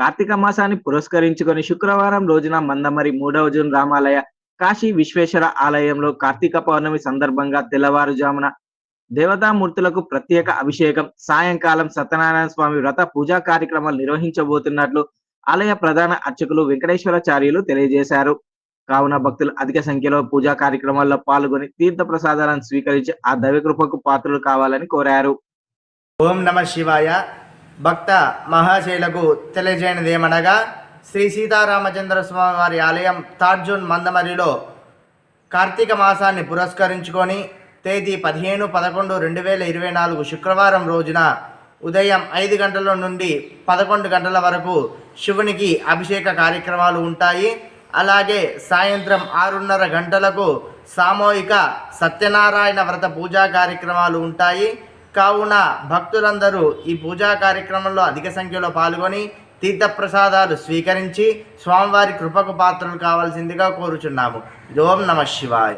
కార్తీక మాసాన్ని పురస్కరించుకొని శుక్రవారం రోజున మందమరి మూడవ జూన్ రామాలయ కాశీ విశ్వేశ్వర ఆలయంలో కార్తీక పౌర్ణమి సందర్భంగా తెల్లవారుజామున దేవతామూర్తులకు ప్రత్యేక అభిషేకం సాయంకాలం సత్యనారాయణ స్వామి వ్రత పూజా కార్యక్రమాలు నిర్వహించబోతున్నట్లు ఆలయ ప్రధాన అర్చకులు వెంకటేశ్వరాచార్యులు తెలియజేశారు. కావున భక్తులు అధిక సంఖ్యలో పూజా కార్యక్రమాల్లో పాల్గొని తీర్థ ప్రసాదాలను స్వీకరించి ఆ దైవకృపకు పాత్రలు కావాలని కోరారు. ఓం నమ శివాయ. భక్త మహాశైలకు తెలియజేయనిది ఏమనగా శ్రీ సీతారామచంద్ర స్వామి వారి ఆలయం తార్జున్ మందమరిలో కార్తీక మాసాన్ని పురస్కరించుకొని తేదీ పదిహేను పదకొండు రెండు వేల ఇరవై నాలుగు శుక్రవారం రోజున ఉదయం ఐదు గంటల నుండి పదకొండు గంటల వరకు శివునికి అభిషేక కార్యక్రమాలు ఉంటాయి. అలాగే సాయంత్రం ఆరున్నర గంటలకు సామూహిక సత్యనారాయణ వ్రత పూజా కార్యక్రమాలు ఉంటాయి. కావున భక్తులందరూ ఈ పూజా కార్యక్రమంలో అధిక సంఖ్యలో పాల్గొని తీర్థప్రసాదాలు స్వీకరించి స్వామివారి కృపకు పాత్రలు కావాల్సిందిగా కోరుచున్నాము. ఓం నమ శివాయ.